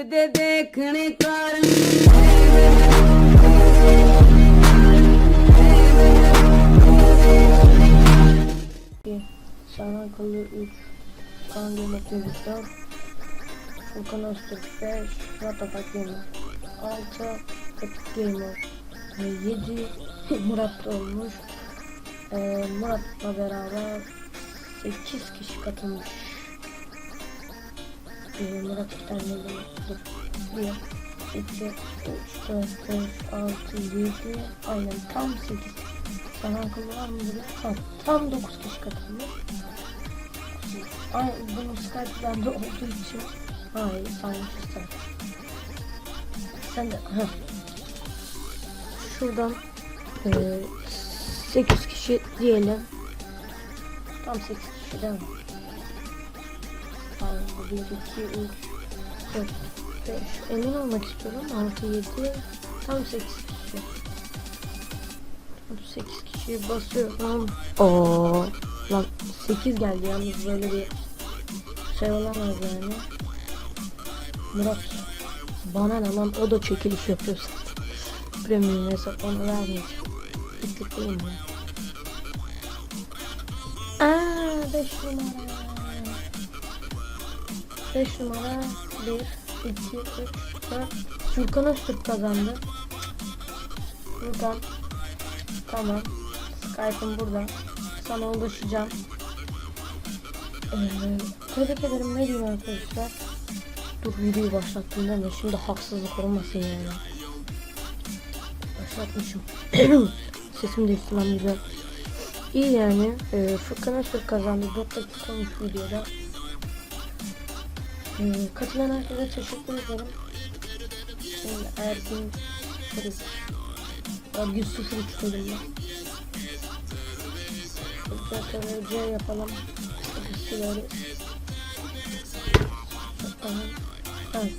ਉਹਦੇ ਦੇਖਣੇ ਕਾਰਨ Şahan Kılı 3 Kan Yemek Yemişler Furkan Öztürk 5 Ratapak Gamer 6 Katık Gamer 7 Murat olmuş. Ee, Murat'la beraber 8 kişi katılmış dur 1 2 3 4 5 6 7 aynen tam 8 sana akıllı var mı burada? Tam, tam 9 kişi katılmış Ay bunun Skype'den de olduğu için Hayır saymışız sen Sen de heh. Şuradan eee 8 kişi diyelim Tam 8 kişi değil mi? Hayır 1, 2, 3, 4, 5 Emin olmak istiyorum 6, 7 Tam 8 kişi 8 kişi basıyorum Oo Lan 8 geldi yalnız böyle bir şey olamaz yani. Murat bana ne lan o da çekiliş yapıyor. Premium hesap onu vermeyeceğim. İstikliyim ya. Aaa 5 numara. 5 numara 1 2 3 4 Furkan Öztürk kazandı. Furkan Tamam. Skype'ım burada. Sana ulaşacağım. Ee, tebrik ederim ne diyeyim arkadaşlar. Dur videoyu başlattım mi? Şimdi haksızlık olmasın yani. Başlatmışım. Sesim değişti lan güzel. İyi yani. Ee, Furkan Öztürk kazandı. 4 dakika olmuş videoda. Ee, katılan herkese teşekkür ederim. Şimdi Ergin Kırık. Ergin 03 dedim ben. Zaten C yapalım. Silahı. Tamam. Evet.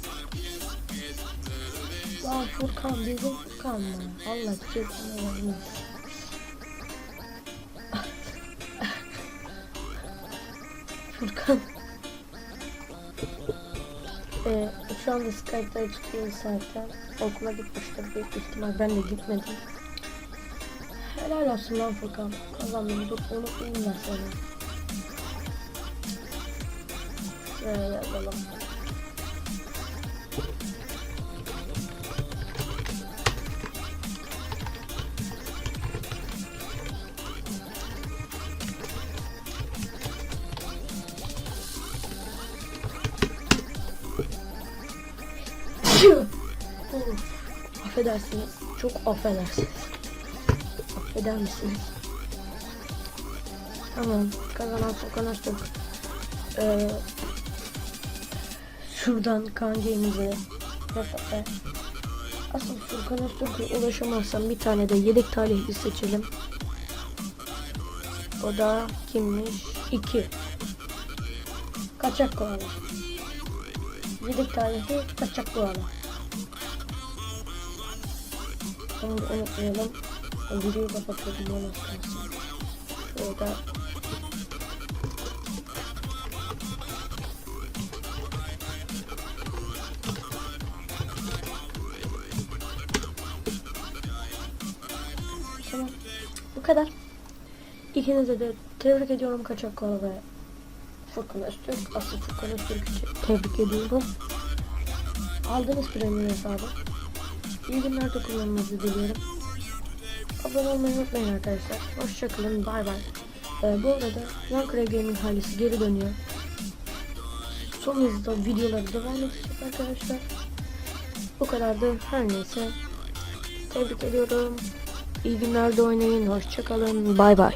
Lan Furkan bizim Furkan mı? Allah cezanı vermesin. Furkan. Ee, şu anda Skype'da çıkıyor zaten. Okula gitmiştir büyük ihtimal. Ben de gitmedim. Helal olsun lan Furkan. Kazandım. Dur unutmayayım ben seni. Şuraya yazalım. Affedersiniz. Çok affedersiniz. Affeder misiniz? Tamam. Kazanan Öztürk. Ee, şuradan kancayımızı ve Asıl Furkan Öztürk'e ulaşamazsam bir tane de yedek talihli seçelim. O da kimmiş? 2. Kaçak koala. Yedek talihli kaçak koala. Onu da unutmayalım. Videoyu kapatıyorum onu kalsın. Şurada Tamam. Bu kadar. İkinize de tebrik ediyorum Kaçak Kola Furkan Öztürk. Asıl Furkan Öztürk'ü tebrik ediyorum. Aldınız premium hesabı. İyi günlerde kullanmanızı diliyorum. Abone olmayı unutmayın arkadaşlar. Hoşçakalın. Bay bay. Ee, bu arada Yankara Gaming ailesi geri dönüyor. Son hızda videoları devam edecek arkadaşlar. Bu kadar da her neyse. Tebrik ediyorum. İyi günlerde oynayın. Hoşçakalın. Bay bay.